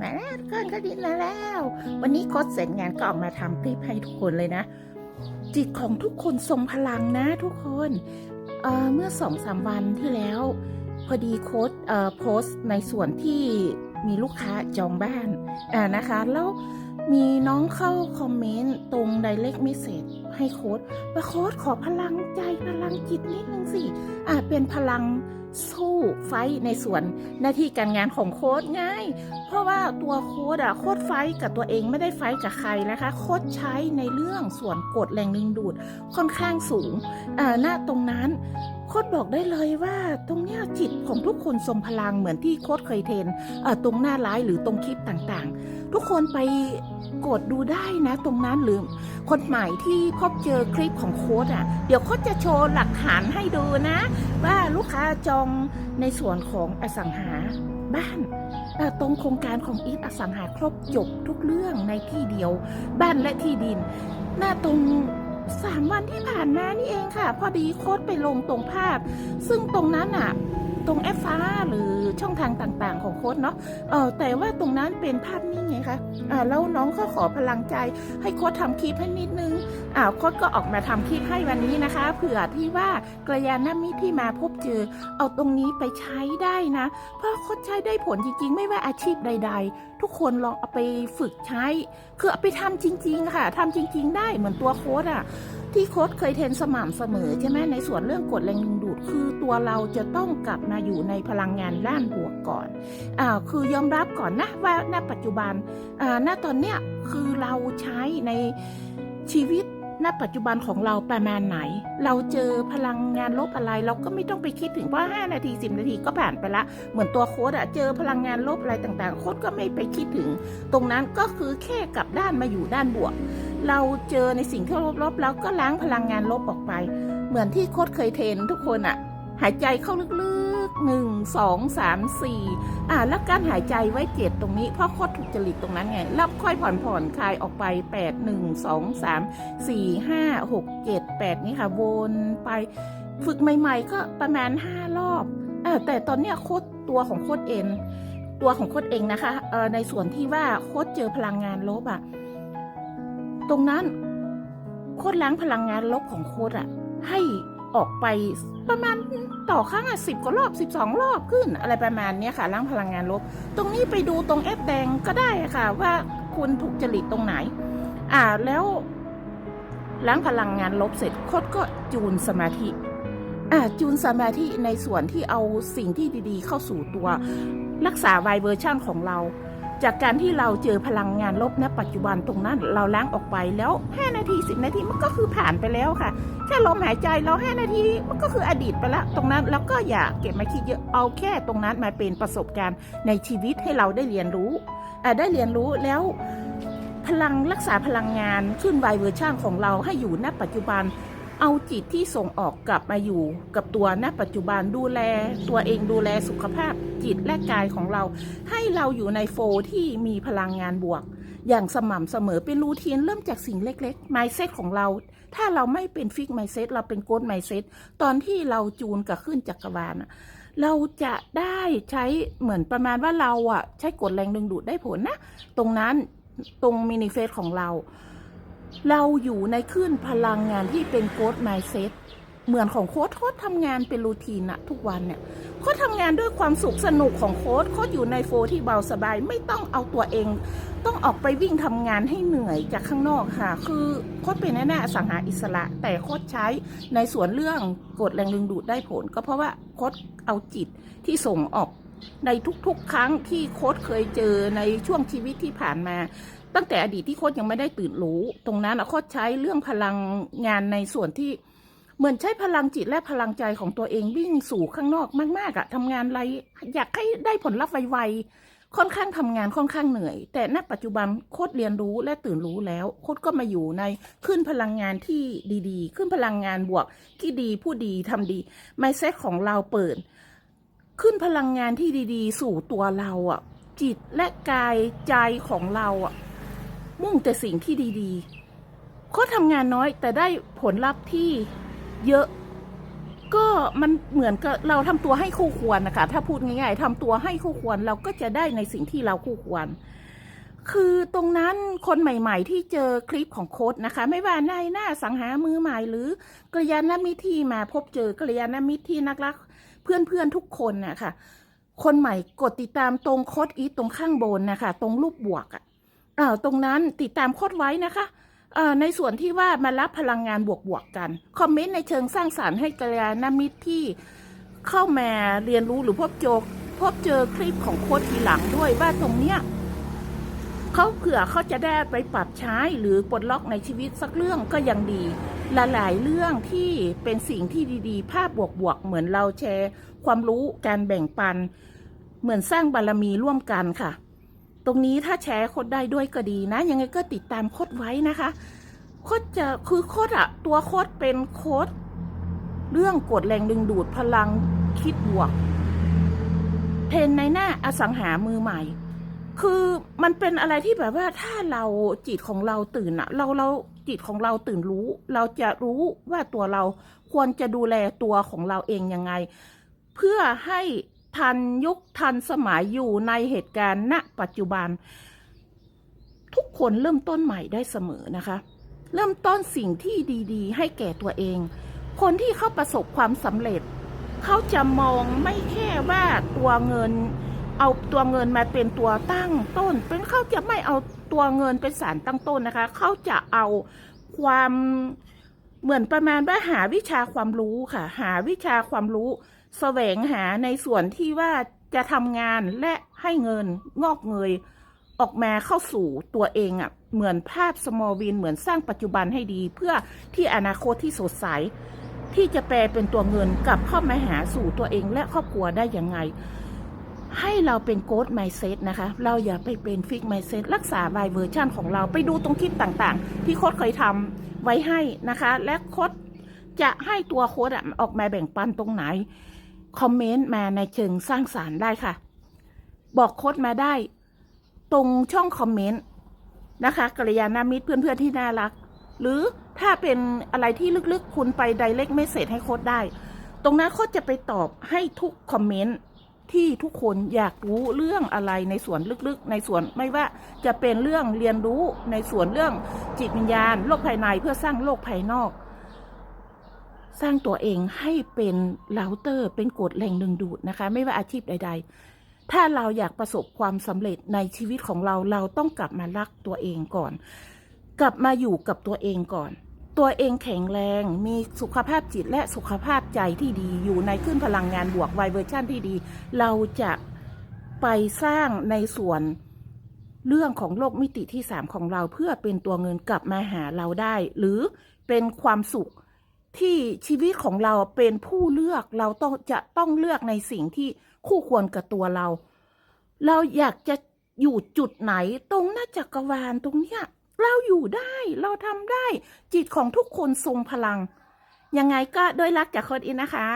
มาแล้วทุกคนก็ดินมาแล้ว วันนี้โค้ชเสร็จงานก็ออกมาทำคลิปให้ทุกคนเลยนะ จิตของทุกคนทรงพลังนะทุกคนเเมื่อสองสามวันที่แล้ว พอดีโค้ชโพสต์ในส่วนที่มีลูกค้าจองบ้านนะคะ แล้วมีน้องเข้าคอมเมนต์ตรง direct message ให้โค้ดว่าโค้ดขอพลังใจพลังจิตนิดนึงสิอ่าเป็นพลัง สู้ไฟในส่วนหน้าที่การงานของโค้ดไงเพราะว่าตัวโค้ดอะโค้ดไฟกับตัวเองไม่ได้ไฟกับใครนะคะ โค้ดใช้ในเรื่องส่วนกดแรงดึงดูดค่อนข้างสูงอ่าหน้าตรงนั้นโค้ดบอกได้เลยว่าตรงเนี้ยจิตของทุกคนทรงพลังเหมือนที่โค้ดเคยเทนเอ่อตรงหน้าไลฟ์หรือตรงคลิปต่างๆ ทุกคนไป กดดูได้นะตรงนั้นหรือคนใหม่ที่พบเจอคลิปของโค้ดอะ เดี๋ยวโค้ดจะโชว์หลักฐานให้ดูนะ ว่าลูกค้าจองในส่วนของอสังหาบ้านตรงโครงการของอีทอสังหาครบจบทุกเรื่องในที่เดียว บ้านและที่ดิน หน้าตรงสามวันที่ผ่านมานี่เองค่ะ พอดีโค้ดไปลงตรงภาพ ซึ่งตรงนั้นอะ ตรงแอปฟ้าหรือช่องทางต่างๆ ของโค้ดเนาะเออแต่ว่าตรงนั้นเป็นภาพนิ่งไงคะอ่าแล้วน้องก็ขอพลังใจให้โค้ดทำคลิปให้นิดนึงอ่าโค้ดก็ออกมาทำคลิปให้วันนี้นะคะ เผื่อที่ว่ากระยาณมิตรที่มาพบเจอ เอาตรงนี้ไปใช้ได้นะ เพราะโค้ดใช้ได้ผลจริงๆ ไม่ว่าอาชีพใด ๆ ทุกคนลองเอาไปฝึกใช้ คือเอาไปทำจริง ๆ ค่ะทำจริง ๆ ได้เหมือนตัวโค้ดอะ ที่โค้ดเคยเทรนสม่ำเสมอใช่ไหมในส่วนเรื่องกดแรงดึงดูด คือตัวเราจะต้องกลับมาอยู่ในพลังงานด้านบวกก่อนอ่าคือยอมรับก่อนนะว่าณปัจจุบันอ่าณตอนเนี้ยคือเราใช้ในชีวิต ณปัจจุบันของเราประมาณไหน เราเจอพลังงานลบอะไร เราก็ไม่ต้องไปคิดถึงว่า 5 นาที 10 นาทีก็ผ่านไปละ เหมือนตัวโค้ดอะเจอพลังงานลบอะไรต่างๆ โค้ดก็ไม่ไปคิดถึง ตรงนั้นก็คือแค่กลับด้านมาอยู่ด้านบวก เราเจอในสิ่งที่ลบๆแล้วก็ล้างพลังงานลบออกไป เหมือนที่โค้ดเคยเทรนทุกคนอะ หายใจเข้าลึกๆหนึ่งสองสามสี่อ่าแล้วการหายใจไว้เจ็ดตรงนี้เพราะโค้ดถูกจริตตรงนั้นไงแล้วค่อยผ่อนผ่อนคลายออกไปแปดหนึ่งสองสามสี่ห้าหกเจ็ดแปดนี่ค่ะวนไปฝึกใหม่ ๆ ก็ประมาณห้ารอบเออแต่ตอนเนี้ยโค้ดตัวของโค้ดเองตัวของโค้ดเองนะคะเออในส่วนที่ว่าโค้ดเจอพลังงานลบอะตรงนั้นโค้ดล้างพลังงานลบของโค้ดอะให้ ออกไปประมาณต่อครั้งอะสิบกว่ารอบสิบสองรอบขึ้น อะไรประมาณเนี้ค่ะล้างพลังงานลบ ตรงนี้ไปดูตรงแอปแดงก็ได้ค่ะ ว่าคุณถูกจริตตรงไหน อ่าแล้วล้างพลังงานลบเสร็จโคดก็จูนสมาธิอ่าจูนสมาธิในส่วนที่เอาสิ่งที่ดีๆ เข้าสู่ตัว รักษาไวเวอร์ชั่นของเรา จากการที่เราเจอพลังงานลบณปัจจุบันตรงนั้นเราล้างออกไปแล้ว 5 นาที 10 นาทีมันก็คือผ่านไปแล้วค่ะ แค่ลมหายใจเรา 5 นาทีมันก็คืออดีตไปแล้วตรงนั้นแล้วก็อย่าเก็บมาคิดเยอะเอาแค่ตรงนั้นมาเป็นประสบการณ์ในชีวิตให้เราได้เรียนรู้ได้เรียนรู้แล้วพลังรักษาพลังงานขึ้นไวเวอร์ชันของเราให้อยู่ณปัจจุบันเอาจิตที่ส่งออกกลับมาอยู่กับตัวณปัจจุบันดูแล ตัวเองดูแลสุขภาพ จิตและกายของเรา ให้เราอยู่ในโฟลที่มีพลังงานบวก อย่างสม่ำเสมอเป็นรูทีนเริ่มจากสิ่งเล็กๆ mindset ของเรา ถ้าเราไม่เป็นฟิก mindset เราเป็นโกด mindset ตอนที่เราจูนกับขึ้นจักรวาลเราจะได้ใช้เหมือนประมาณว่าเราอะใช้กดแรงดึงดูดได้ผลนะ ตรงนั้นตรงมินิเฟสของเรา เราอยู่ในคลื่นพลังงานที่เป็นโค้ดไมเซ็ต เหมือนของโค้ดโค้ดทำงานเป็นรูทีนอะทุกวันเนี่ยโค้ดทำงานด้วยความสุขสนุกของโค้ดโค้ดอยู่ในโฟลที่เบาสบาย ไม่ต้องเอาตัวเอง ต้องออกไปวิ่งทำงานให้เหนื่อยจากข้างนอกค่ะ คือโค้ดเป็นแน่ๆสังหาอิสระ แต่โค้ดใช้ในส่วนเรื่องกดแรงดึงดูดได้ผล ก็เพราะว่าโค้ดเอาจิตที่ส่งออกในทุกๆ ครั้งที่โค้ดเคยเจอในช่วงชีวิตที่ผ่านมา ตั้งแต่อดีตที่โค้ชยังไม่ได้ตื่นรู้ ตรงนั้นอะโค้ชใช้เรื่องพลังงานในส่วนที่ เหมือนใช้พลังจิตและพลังใจของตัวเองวิ่งสู่ข้างนอกมากๆอะทำงานอะไร อยากให้ได้ผลลัพธ์ไวๆค่อนข้างทำงานค่อนข้างเหนื่อย แต่ณปัจจุบันโค้ชเรียนรู้และตื่นรู้แล้วโค้ชก็มาอยู่ในขึ้นพลังงานที่ดีๆ ขึ้นพลังงานบวกที่ดีผู้ดีทำดีไมเซ็ตของเราเปิด ขึ้นพลังงานที่ดีๆ สู่ตัวเราอะจิตและกายใจของเราอะมุ่งแต่สิ่งที่ดีๆเขาทำงานน้อยแต่ได้ผลลัพธ์ที่ เยอะ ก็มันเหมือนกับเราทำตัวให้คู่ควรนะคะ ถ้าพูดง่าย ๆทำตัวให้คู่ควรเราก็จะได้ในสิ่งที่เราคู่ควร คือตรงนั้นคนใหม่ ๆ ที่เจอคลิปของโค้ดนะคะ ไม่ว่าในหน้าสังหามือใหม่หรือกัลยาณมิตรที่มาพบเจอกัลยาณมิตรที่นักรัก เพื่อนๆทุกคนนะคะคนใหม่กดติดตามตรงโค้ดอีทตรงข้างบนนะคะ ตรงรูปบวกอะ่ะตรงนั้นติดตามโค้ดไว้นะคะ ในส่วนที่ว่ามารับพลังงานบวกๆกัน คอมเมนต์ในเชิงสร้างสารรค์ให้กัลยาณมิตรที่เข้ามาเรียนรู้หรือพบเจอพบเจอคลิปของโค้ดทีหลังด้วยว่าตรงเนี้ยเขาเผื่อเขาจะได้ไปปรับใช้หรือปลดล็อกในชีวิตสักเรื่องก็ยังดีลหลายๆเรื่องที่เป็นสิ่งที่ดีๆ ภาพบวกๆ เหมือนเราแชร์ ความรู้การแบ่งปัน เหมือนสร้างบารมีร่วมกันค่ะ ตรงนี้ถ้าแชร์โคดได้ด้วยก็ดีนะ ยังไงก็ติดตามโคดไว้นะคะ โคดจะคือโคดอะตัวโคดเป็นโคดเรื่องกดแรงดึงดูดพลังคิดบวกเทนในหน้าอสังหามือใหม่ คือมันเป็นอะไรที่แบบว่าถ้าเราจิตของเราตื่นอะเราเราจิตของเราตื่นรู้ เราจะรู้ว่าตัวเราควรจะดูแลตัวของเราเองยังไง เพื่อให้ ทันยุคทันสมัยอยู่ในเหตุการณ์ณปัจจุบัน ทุกคนเริ่มต้นใหม่ได้เสมอนะคะ เริ่มต้นสิ่งที่ดีๆ ให้แก่ตัวเอง คนที่เขาประสบความสำเร็จ เขาจะมองไม่แค่ว่าตัวเงิน เอาตัวเงินมาเป็นตัวตั้งต้น เป็นเขาจะไม่เอาตัวเงินเป็นสารตั้งต้นนะคะ เขาจะเอาความเหมือนประมาณว่าหาวิชาความรู้ค่ะ หาวิชาความรู้ แสวงหาในส่วนที่ว่าจะทำงานและให้เงินงอกเงยออกมาเข้าสู่ตัวเองอะ่ะเหมือนภาพสมอลวินเหมือนสร้างปัจจุบันให้ดี เพื่อที่อนาคตที่สดใส ที่จะแปลเป็นตัวเงินกลับเข้ามาหาสู่ตัวเองและครอบครัวได้ยังไง ให้เราเป็นโกดไมเซ็ตนะคะ เราอย่าไปเป็นฟิกไมเซ็ตรักษาไวเวอร์ชันของเราไปดูตรงคลิปต่างๆ ที่โค้ดเคยทำไว้ให้นะคะ และโค้ดจะให้ตัวโค้ดอะออกมาแบ่งปันตรงไหน คอมเมนต์มาในเชิงสร้างสารรค์ได้ค่ะ บอกโค้ดมาได้ ตรงช่องคอมเมนต์นะคะกัลยาณมิตรเพื่อนๆที่น่ารัก หรือถ้าเป็นอะไรที่ลึกๆ คุณไปไดเรกไม่เสร็จให้โค้ดได้ ตรงนั้นโค้ดจะไปตอบให้ทุกคอมเมนต์ที่ทุกคนอยากรู้เรื่องอะไรในส่วนลึกๆ ในส่วนไม่ว่าจะเป็นเรื่องเรียนรู้ในส่วนเรื่องจิตวิญญาณ โลกภายในเพื่อสร้างโลกภายนอก สร้างตัวเองให้เป็นเลาเตอร์ เป็นกฎแรงดึงดูดนะคะ ไม่ว่าอาชีพใด ๆ ถ้าเราอยากประสบความสำเร็จในชีวิตของเราเราต้องกลับมารักตัวเองก่อน กลับมาอยู่กับตัวเองก่อน ตัวเองแข็งแรง มีสุขภาพจิตและสุขภาพใจที่ดีอยู่ในขึ้นพลังงานบวกไวเวอร์ชันที่ดี เราจะไปสร้างในส่วนเรื่องของโลกมิติที่สามของเราเพื่อเป็นตัวเงินกลับมาหาเราได้ หรือเป็นความสุข ที่ชีวิตของเราเป็นผู้เลือกเราต้องจะต้องเลือกในสิ่งที่คู่ควรกับตัวเรา เราอยากจะอยู่จุดไหนตรงหน้าจักรวาลตรงเนี้ย เราอยู่ได้เราทำได้ จิตของทุกคนทรงพลัง ยังไงก็ด้วยรักจากคนอินนะคะ